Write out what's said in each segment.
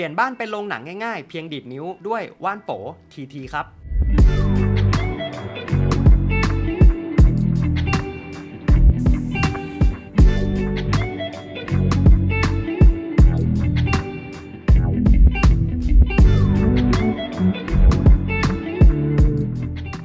เปลี่ยนบ้านเป็นโรงหนังง่ายๆ เพียงดีดนิ้วด้วยว่านโปทีทีครับ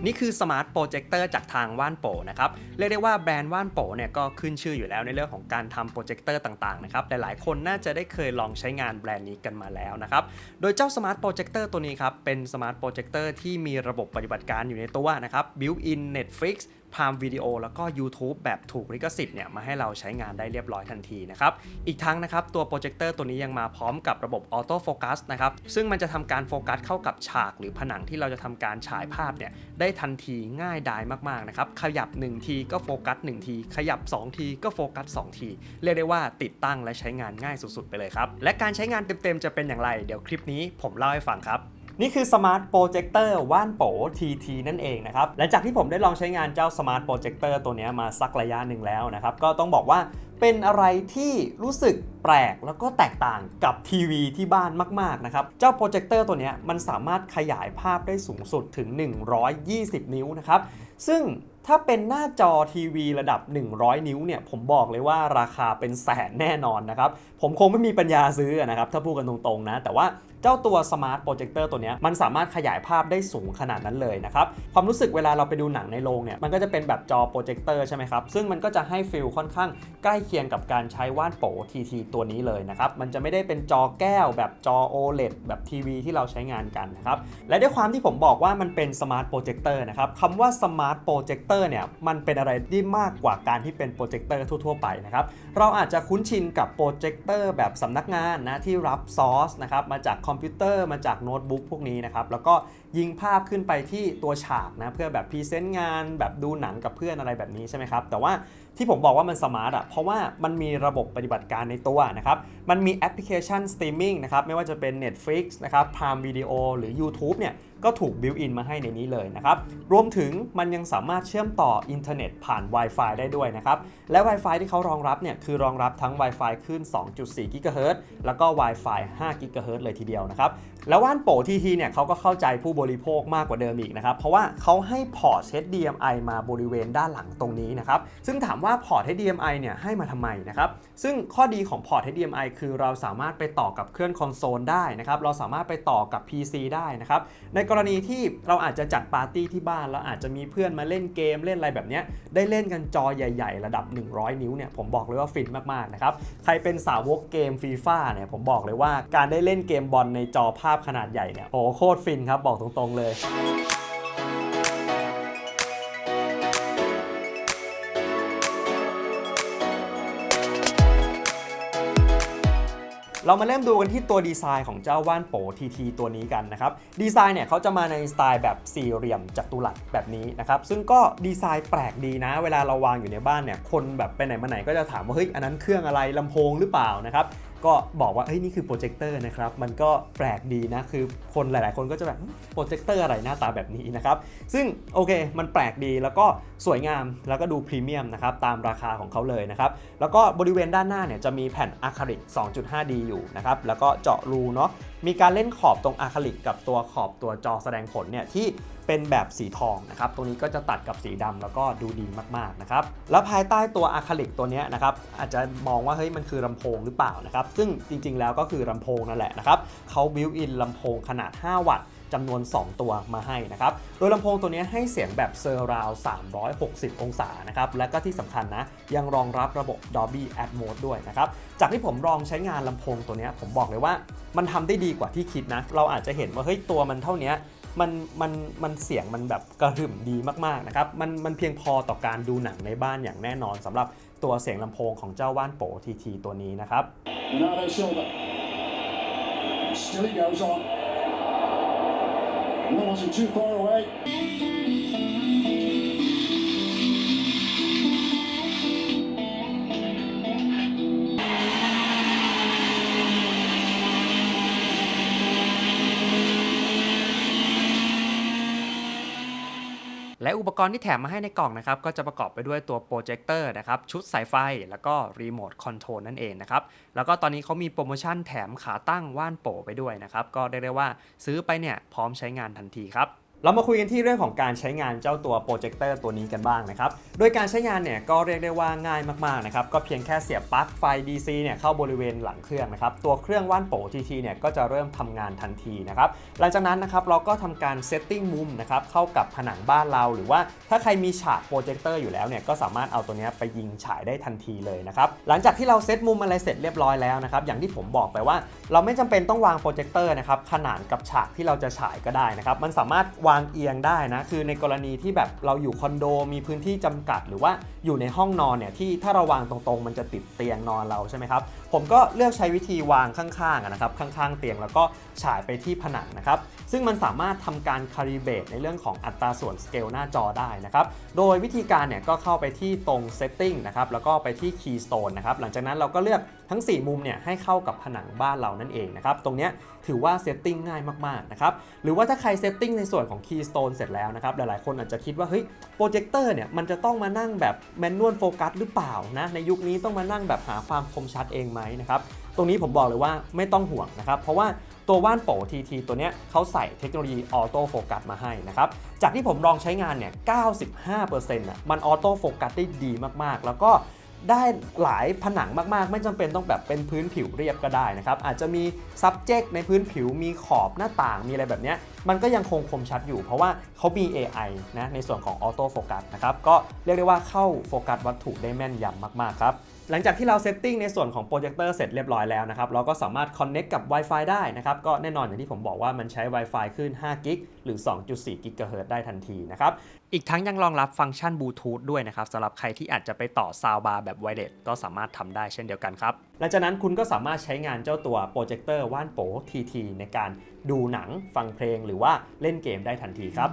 นี่คือสมาร์ทโปรเจคเตอร์จากทางว่านโปนะครับเรียกได้ว่าแบรนด์ว่านโปเนี่ยก็ขึ้นชื่ออยู่แล้วในเรื่องของการทำโปรเจคเตอร์ต่างๆนะครับหลายๆคนน่าจะได้เคยลองใช้งานแบรนด์นี้กันมาแล้วนะครับโดยเจ้าสมาร์ทโปรเจคเตอร์ตัวนี้ครับเป็นสมาร์ทโปรเจคเตอร์ที่มีระบบปฏิบัติการอยู่ในตัวนะครับ built-in Netflix พามวิดีโอแล้วก็ YouTube แบบถูกลิขสิทธิ์เนี่ยมาให้เราใช้งานได้เรียบร้อยทันทีนะครับ อีกทั้งนะครับตัวโปรเจคเตอร์ตัวนี้ยังมาพร้อมกับระบบออโต้โฟกัสนะครับ ซึ่งมันจะทำการโฟกัสเข้ากับฉากหรือผนังที่เราจะทำการฉายภาพเนี่ยได้ทันทีง่ายดายมากๆนะครับ ขยับ 1 ทีก็โฟกัส 1 ที ขยับ 2 ทีก็โฟกัส 2 ที เรียกได้ว่าติดตั้งและใช้งานง่ายสุดๆ ไปเลยครับ และการใช้งานเต็มๆจะเป็นอย่างไร เดี๋ยวคลิปนี้ผมเล่าให้ฟังครับ นี่คือสมาร์ทโปรเจคเตอร์ว่านโป TT นั่นเองนะครับหลังจากที่ผมได้ลองใช้งานเจ้าสมาร์ทโปรเจคเตอร์ตัวนี้มาสักระยะหนึ่งแล้วนะครับ ก็ต้องบอกว่าเป็นอะไรที่รู้สึกแปลกแล้วก็แตกต่างกับทีวีที่บ้านมาก ๆ นะครับ เจ้าโปรเจคเตอร์ตัวนี้มันสามารถขยายภาพได้สูงสุดถึง 120 นิ้วนะครับ ซึ่งถ้าเป็นหน้าจอทีวีระดับ 100 นิ้วเนี่ย ผมบอกเลยว่าราคาเป็นแสนแน่นอนนะครับ ผมคงไม่มีปัญญาซื้อนะครับ ถ้าพูดกันตรงๆนะ แต่ว่า เจ้าตัวสมาร์ทโปรเจคเตอร์ตัวนี้มันสามารถขยายภาพได้สูงขนาดนั้นเลยนะครับ ความรู้สึกเวลาเราไปดูหนังในโรงเนี่ย มันก็จะเป็นแบบจอโปรเจคเตอร์ใช่ไหมครับ ซึ่งมันก็จะให้ฟิลค่อนข้างใกล้เคียงกับการใช้ว่านโปทีทีตัวนี้เลยนะครับ มันจะไม่ได้เป็นจอแก้วแบบจอ OLED แบบทีวีที่เราใช้งานกันนะครับ และด้วยความที่ผมบอกว่ามันเป็นสมาร์ทโปรเจคเตอร์นะครับคำว่าสมาร์ทโปรเจคเตอร์เนี่ย มันเป็นอะไรที่มากกว่าการที่เป็นโปรเจคเตอร์ทั่วๆไปนะครับ เราอาจจะคุ้นชินกับโปรเจคเตอร์แบบสำนักงานนะที่รับซอสนะครับมาจากคอมคอมพิวเตอร์มาจากโน้ตบุ๊กพวกนี้นะครับแล้วก็ ยิงภาพขึ้นไปที่ตัวฉากนะเพื่อแบบพรีเซนต์งานแบบดูหนังกับเพื่อนอะไรแบบนี้ใช่ไหมครับ แต่ว่าที่ผมบอกว่ามันสมาร์ทอะเพราะว่ามันมีระบบปฏิบัติการในตัวนะครับ มันมีแอปพลิเคชันสตรีมมิ่งนะครับ ไม่ว่าจะเป็น Netflix นะครับ Prime Video หรือ YouTube เนี่ยก็ถูกบิวอินมาให้ในนี้เลยนะครับ รวมถึงมันยังสามารถเชื่อมต่ออินเทอร์เน็ตผ่าน Wi-Fi ได้ด้วยนะครับ และ Wi-Fi ที่เขารองรับเนี่ยคือรองรับทั้ง Wi-Fi ขึ้น 2.4 GHz แล้วก็ Wi-Fi 5 GHz เลยทีเดียวนะครับ แล้วว่านโปทีทีเนี่ยเขาก็เข้าใจผู้บริโภคมากกว่าเดิมอีกนะครับ เพราะว่าเขาให้พอร์ต HDMI มาบริเวณด้านหลังตรงนี้นะครับ ซึ่งถามว่าพอร์ต HDMI เนี่ยให้มาทำไมนะครับ ซึ่งข้อดีของพอร์ต HDMI คือเราสามารถไปต่อกับเครื่องคอนโซลได้นะครับ เราสามารถไปต่อกับ PC ได้นะครับ ในกรณีที่เราอาจจะจัดปาร์ตี้ที่บ้านแล้วอาจจะมีเพื่อนมาเล่นเกมเล่นอะไรแบบเนี้ยได้เล่นกันจอใหญ่ ๆ ระดับ 100 นิ้วเนี่ยผมบอกเลยว่าฟินมากๆนะครับใครเป็นสาวกเกมฟีฟ่าเนี่ยผมบอกเลยว่าการได้เล่นเกมบอลในจอภาพขนาดใหญ่เนี่ยโอ้โหโคตรฟินครับบอกตรงๆเลยเรามาเริ่มดูกันที่ตัวดีไซน์ของเจ้าว่านโป TT ตัวนี้กันนะครับ ดีไซน์เนี่ยเขาจะมาในสไตล์แบบสี่เหลี่ยมจัตุรัสแบบนี้นะครับ ซึ่งก็ดีไซน์แปลกดีนะ เวลาเราวางอยู่ในบ้านเนี่ย คนแบบไปไหนมาไหนก็จะถามว่า เฮ้ย อันนั้นเครื่องอะไรลำโพงหรือเปล่านะครับ ก็บอกว่าเฮ้ยนี่คือโปรเจคเตอร์นะครับ มันก็แปลกดีนะ คือคนหลาย ๆ คนก็จะแบบโปรเจคเตอร์อะไรหน้าตาแบบนี้นะครับ ซึ่งโอเค มันแปลกดีแล้วก็สวยงามแล้วก็ดูพรีเมียมนะครับ ตามราคาของเขาเลยนะครับ แล้วก็บริเวณด้านหน้าเนี่ยจะมีแผ่นอะคริลิก 2.5D อยู่นะครับ แล้วก็เจาะรูเนาะมีการเล่นขอบตรงอะคริลิกกับตัวขอบตัวจอแสดงผลเนี่ยที่ เป็นแบบสีทองนะครับ ตรงนี้ก็จะตัดกับสีดำแล้วก็ดูดีมากๆนะครับ แล้วภายใต้ตัวอะคริลิกตัวนี้นะครับ อาจจะมองว่าเฮ้ยมันคือลำโพงหรือเปล่านะครับ ซึ่งจริงๆแล้วก็คือลำโพงนั่นแหละนะครับเขาบิวอินลำโพงขนาด 5 วัตต์จำนวน 2 ตัวมาให้นะครับ โดยลำโพงตัวนี้ให้เสียงแบบเซอร์ราว 360 องศานะครับ และก็ที่สำคัญนะ ยังรองรับระบบ Dolby Atmos ด้วยนะครับ จากที่ผมลองใช้งานลำโพงตัวนี้ผมบอกเลยว่ามันทำได้ดีกว่าที่คิดนะ เราอาจจะเห็นว่าเฮ้ยตัวมันเท่านี้ มันมันมันเสียงมันแบบกระหึ่มดีมากๆนะครับมันมันเพียงพอต่อการดูหนังในบ้านอย่างแน่นอนสำหรับตัวเสียงลำโพงของเจ้าว่านโปทีทีตัวนี้นะครับ Bernardo Silva. Still he goes on. That wasn't too far away. และอุปกรณ์ที่แถมมาให้ในกล่องนะครับก็จะประกอบไปด้วยตัวโปรเจคเตอร์นะครับชุดสายไฟ แล้วก็รีโมทคอนโทรลนั่นเองนะครับแล้วก็ตอนนี้เขามีโปรโมชั่นแถมขาตั้งว่านโปไปด้วยนะครับก็ได้เรียกว่าซื้อไปเนี่ยพร้อมใช้งานทันทีครับ เรามาคุยกันที่เรื่องของการใช้งานเจ้าตัวโปรเจคเตอร์ตัวนี้กันบ้างนะครับ โดยการใช้งานเนี่ยก็เรียกได้ว่าง่ายมากๆนะครับ ก็เพียงแค่เสียบปลั๊กไฟ DC เนี่ยเข้าบริเวณหลังเครื่องนะครับ ตัวเครื่องว่านโป TT เนี่ยก็จะเริ่มทำงานทันทีนะครับ หลังจากนั้นนะครับเราก็ทำการเซตติ้งมุมนะครับเข้ากับผนังบ้านเรา หรือว่าถ้าใครมีฉากโปรเจคเตอร์อยู่แล้วเนี่ยก็สามารถเอาตัวนี้ไปยิงฉายได้ทันทีเลยนะครับ หลังจากที่เราเซตมุมอะไรเสร็จเรียบร้อยแล้วนะครับ อย่างที่ผมบอกไปว่า เราไม่จำเป็นต้องวางโปรเจคเตอร์นะครับขนานกับฉากที่เราจะฉายก็ได้นะครับ มันสามารถวางางเอียงได้นะ คือในกรณีที่แบบเราอยู่คอนโดมีพื้นที่จำกัด หรือว่าอยู่ในห้องนอนเนี่ยที่ถ้าเราวางตรงๆ มันจะติดเตียงนอนเราใช่ไหมครับ ผมก็เลือกใช้วิธีวางข้างๆนะครับข้างๆ เตียงแล้วก็ฉายไปที่ผนังนะครับ ซึ่งมันสามารถทำการคาลิเบตในเรื่องของอัตราส่วนสเกลหน้าจอได้นะครับ โดยวิธีการเนี่ยก็เข้าไปที่ตรง Setting นะครับแล้วก็ไปที่ Keystone นะครับหลังจากนั้นเราก็เลือกทั้ง 4 มุมเนี่ยให้เข้ากับผนังบ้านเรานั่นเองนะครับตรงนี้ถือว่าเซตติ้งง่ายมากๆนะครับหรือว่าถ้าใครเซตติ้งในส่วนของ Keystone เสร็จแล้วนะครับหลายๆคนอาจจะคิดว่าเฮ้ยโปรเจคเตอร์เนี่ยมันจะต้องมานั่งแบบแมนนวลโฟกัสหรือเปล่านะในยุคนี้ต้องมานั่งแบบหาความคมชัดเองไหมนะครับ ตรงนี้ผมบอกเลยว่าไม่ต้องห่วงนะครับ เพราะว่าตัวว่านโป TT ตัวเนี้ยเขาใส่เทคโนโลยีออโต้โฟกัสมาให้นะครับ จากที่ผมลองใช้งานเนี่ย 95%อะมันออโต้โฟกัสได้ดีมากๆ แล้วก็ได้หลายผนังมากๆ ไม่จำเป็นต้องแบบเป็นพื้นผิวเรียบก็ได้นะครับ อาจจะมี subject ในพื้นผิวมีขอบหน้าต่างมีอะไรแบบเนี้ยมันก็ยังคงคมชัดอยู่ เพราะว่าเขามี AI นะในส่วนของออโต้โฟกัสนะครับ ก็เรียกได้ว่าเข้าโฟกัสวัตถุได้แม่นยำมากๆครับ หลังจากที่เราเซตติ้งในส่วนของโปรเจคเตอร์เสร็จเรียบร้อยแล้วนะครับ เราก็สามารถ Connect กับ Wi-Fi ได้นะครับ ก็แน่นอนอย่างที่ผมบอกว่ามันใช้ Wi-Fi ขึ้น5 g ิกหรือ 2.4กิกะเฮิรตซ์ได้ทันทีนะครับ อีกทั้งยังรองรับฟังก์ชันบลูทูธด้วยนะครับสำหรับใครที่อาจจะไปต่อซาวบาร์แบบไวเลสก็สามารถทำได้เช่นเดียวกันครับหลังจากนั้นคุณก็สามารถใช้งานเจ้าตัวโปรเจคเตอร์ว่านโป TT ในการดูหนังฟังเพลง หรือว่าเล่นเกมได้ทันทีครับ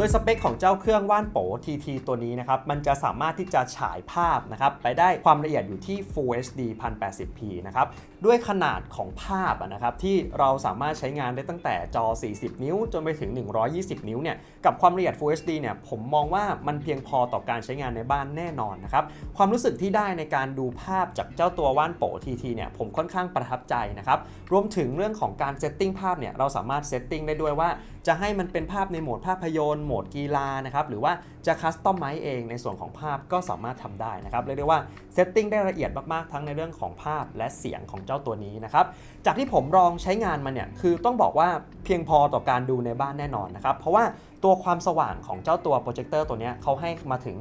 โดยสเปคของเจ้าเครื่องว่านโป TT ตัวนี้นะครับมันจะสามารถที่จะฉายภาพนะครับไปได้ความละเอียดอยู่ที่ Full HD 1080p นะครับด้วยขนาดของภาพนะครับที่เราสามารถใช้งานได้ตั้งแต่จอ 40 นิ้ว จนไปถึง 120 นิ้วเนี่ยกับความละเอียด Full HD เนี่ยผมมองว่ามันเพียงพอต่อการใช้งานในบ้านแน่นอนนะครับความรู้สึกที่ได้ในการดูภาพจากเจ้าตัวว่านโป TT เนี่ยผมค่อนข้างประทับใจนะครับรวมถึงเรื่องของการเซตติ้งภาพเนี่ยเราสามารถเซตติ้งได้ด้วยว่า จะให้มันเป็นภาพในโหมดภาพยนตร์โหมดกีฬานะครับหรือว่าจะคัสตอมไมซ์เองในส่วนของภาพก็สามารถทำได้นะครับ เรียกได้ว่าเซตติ้งได้ละเอียดมาก ๆ ทั้งในเรื่องของภาพและเสียงของเจ้าตัวนี้นะครับ จากที่ผมลองใช้งานมาเนี่ย คือต้องบอกว่าเพียงพอต่อการดูในบ้านแน่นอนนะครับ เพราะว่าตัวความสว่างของเจ้าตัวโปรเจคเตอร์ตัวนี้เขาให้มาถึง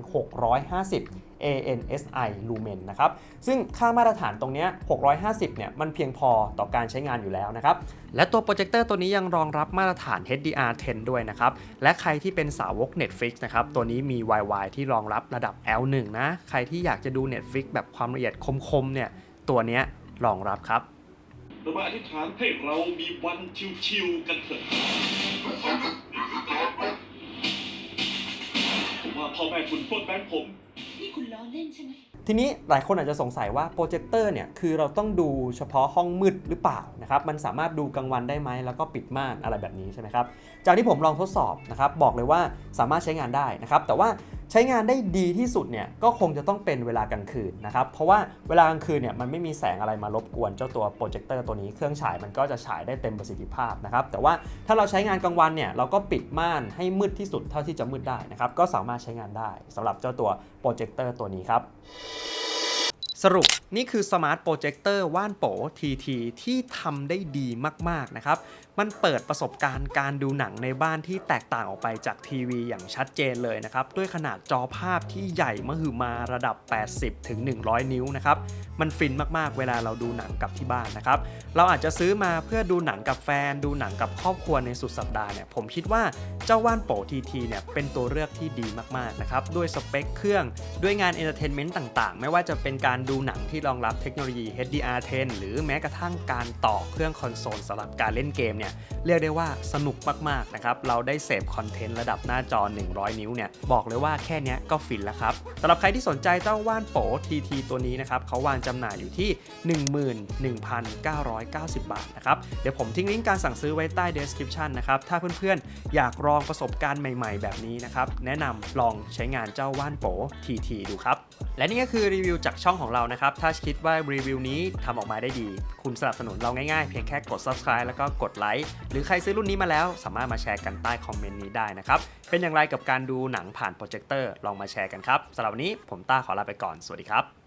650 ANSI lumen นะครับ ซึ่งค่ามาตรฐานตรงนี้ 650 เนี่ย มันเพียงพอต่อการใช้งานอยู่แล้วนะครับ และตัวโปรเจคเตอร์ตัวนี้ยังรองรับมาตรฐาน HDR10 ด้วยนะครับ และใครที่เป็นสาวก Netflix นะครับ ตัวนี้มี YY ที่รองรับระดับ L1 นะ ใครที่อยากจะดู Netflix แบบความละเอียดคมๆเนี่ย ตัวเนี้ยรองรับครับเรามาอธิษฐานให้เรามีวันชิวๆกันเถอะผมว่าพ่อแม่คุณโทษแบงผม คุณล้อเล่นใช่ไหม ทีนี้หลายคนอาจจะสงสัยว่าโปรเจคเตอร์เนี่ยคือเราต้องดูเฉพาะห้องมืดหรือเปล่านะครับมันสามารถดูกลางวันได้ไหมแล้วก็ปิดม่านอะไรแบบนี้ใช่ไหมครับจากที่ผมลองทดสอบนะครับบอกเลยว่าสามารถใช้งานได้นะครับแต่ว่า ใช้งานได้ดีที่สุดเนี่ยก็คงจะต้องเป็นเวลากลางคืนนะครับเพราะว่าเวลากลางคืนเนี่ยมันไม่มีแสงอะไรมารบกวนเจ้าตัวโปรเจคเตอร์ตัวนี้เครื่องฉายมันก็จะฉายได้เต็มประสิทธิภาพนะครับแต่ว่าถ้าเราใช้งานกลางวันเนี่ยเราก็ปิดม่านให้มืดที่สุดเท่าที่จะมืดได้นะครับก็สามารถใช้งานได้สำหรับเจ้าตัวโปรเจคเตอร์ตัวนี้ครับสรุปนี่คือสมาร์ทโปรเจคเตอร์ว่านโป TT ที่ทำได้ดีมาก ๆ นะครับ มันเปิดประสบการณ์การดูหนังในบ้านที่แตกต่างออกไปจากทีวีอย่างชัดเจนเลยนะครับ ด้วยขนาดจอภาพที่ใหญ่มหึมาระดับ 80 ถึง 100 นิ้วนะครับ มันฟินมากๆ เวลาเราดูหนังกับที่บ้านนะครับ เราอาจจะซื้อมาเพื่อดูหนังกับแฟน ดูหนังกับครอบครัวในสุดสัปดาห์เนี่ย ผมคิดว่าเจ้าว่านโป TT เนี่ยเป็นตัวเลือกที่ดีมากๆนะครับ ด้วยสเปคเครื่อง ด้วยงานเอนเตอร์เทนเมนต์ต่างๆ ไม่ว่าจะเป็นการดูหนังที่รองรับเทคโนโลยี HDR10 หรือแม้กระทั่งการต่อเครื่องคอนโซลสำหรับการเล่นเกมเนี่ยเรียกได้ว่าสนุกมากๆนะครับเราได้เสพคอนเทนต์ระดับหน้าจอ 100 นิ้วเนี่ยบอกเลยว่าแค่เนี้ยก็ฟินแล้วครับสำหรับใครที่สนใจเจ้าว่านโป TT ตัวนี้นะครับเขาวางจำหน่ายอยู่ที่ 11,990 บาทนะครับเดี๋ยวผมทิ้งลิงก์การสั่งซื้อไว้ใต้ description นะครับถ้าเพื่อนๆ อยากลองประสบการณ์ใหม่ๆ แบบนี้นะครับแนะนำลองใช้งานเจ้าว่านโป TT ดูครับ และนี่ก็คือรีวิวจากช่องของเรานะครับ ถ้าคิดว่ารีวิวนี้ทำออกมาได้ดี คุณสนับสนุนเราง่ายๆ เพียงแค่กด subscribe แล้วก็กดไลค์หรือใครซื้อรุ่นนี้มาแล้ว สามารถมาแชร์กันใต้คอมเมนต์นี้ได้นะครับ เป็นอย่างไรกับการดูหนังผ่านโปรเจคเตอร์ลองมาแชร์กันครับสำหรับวันนี้ผมต้าขอลาไปก่อนสวัสดีครับ